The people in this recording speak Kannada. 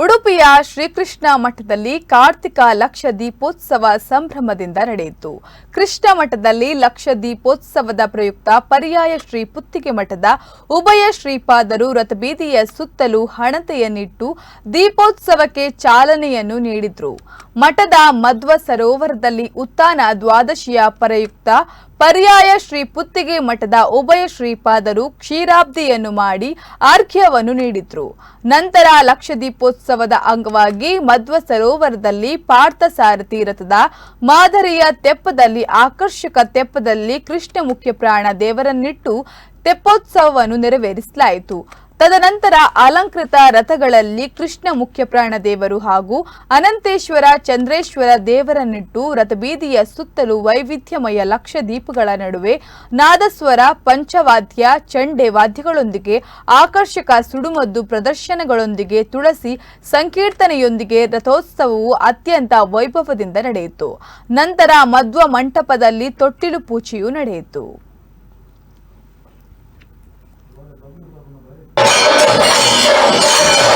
ಉಡುಪಿಯ ಶ್ರೀಕೃಷ್ಣ ಮಠದಲ್ಲಿ ಕಾರ್ತಿಕ ಲಕ್ಷ ದೀಪೋತ್ಸವ ಸಂಭ್ರಮದಿಂದ ನಡೆಯಿತು. ಕೃಷ್ಣ ಮಠದಲ್ಲಿ ಲಕ್ಷ ದೀಪೋತ್ಸವದ ಪ್ರಯುಕ್ತ ಪರ್ಯಾಯ ಶ್ರೀ ಪುತ್ತಿಗೆ ಮಠದ ಉಭಯ ಶ್ರೀಪಾದರು ರಥಬೀದಿಯ ಸುತ್ತಲೂ ಹಣತೆಯನ್ನಿಟ್ಟು ದೀಪೋತ್ಸವಕ್ಕೆ ಚಾಲನೆಯನ್ನು ನೀಡಿದ್ರು. ಮಠದ ಮಧ್ವ ಸರೋವರದಲ್ಲಿ ಉತ್ಥಾನ ದ್ವಾದಶಿಯ ಪ್ರಯುಕ್ತ ಪರ್ಯಾಯ ಶ್ರೀ ಪುತ್ತಿಗೆ ಮಠದ ಉಭಯ ಶ್ರೀಪಾದರು ಕ್ಷೀರಾಬ್ದಿಯನ್ನು ಮಾಡಿ ಅರ್ಘ್ಯವನ್ನು ನೀಡಿದ್ರು. ನಂತರ ಲಕ್ಷದೀಪೋತ್ಸವದ ಅಂಗವಾಗಿ ಮಧ್ವ ಸರೋವರದಲ್ಲಿ ಪಾರ್ಥಸಾರಥಿ ರಥದ ಮಾದರಿಯ ತೆಪ್ಪದಲ್ಲಿ ಆಕರ್ಷಕ ತೆಪ್ಪದಲ್ಲಿ ಕೃಷ್ಣ ಮುಖ್ಯ ಪ್ರಾಣ ದೇವರನ್ನಿಟ್ಟು ತೆಪ್ಪೋತ್ಸವವನ್ನು ನೆರವೇರಿಸಲಾಯಿತು. ತದನಂತರ ಅಲಂಕೃತ ರಥಗಳಲ್ಲಿ ಕೃಷ್ಣ ಮುಖ್ಯ ಪ್ರಾಣ ದೇವರು ಹಾಗೂ ಅನಂತೇಶ್ವರ ಚಂದ್ರೇಶ್ವರ ದೇವರನ್ನಿಟ್ಟು ರಥಬೀದಿಯ ಸುತ್ತಲೂ ವೈವಿಧ್ಯಮಯ ಲಕ್ಷ ದೀಪಗಳ ನಡುವೆ ನಾದಸ್ವರ, ಪಂಚವಾದ್ಯ, ಚಂಡೆ ವಾದ್ಯಗಳೊಂದಿಗೆ ಆಕರ್ಷಕ ಸುಡುಮದ್ದು ಪ್ರದರ್ಶನಗಳೊಂದಿಗೆ ತುಳಸಿ ಸಂಕೀರ್ತನೆಯೊಂದಿಗೆ ರಥೋತ್ಸವವು ಅತ್ಯಂತ ವೈಭವದಿಂದ ನಡೆಯಿತು. ನಂತರ ಮಧ್ವ ಮಂಟಪದಲ್ಲಿ ತೊಟ್ಟಿಲು ಪೂಜೆಯೂ ನಡೆಯಿತು. Thank you.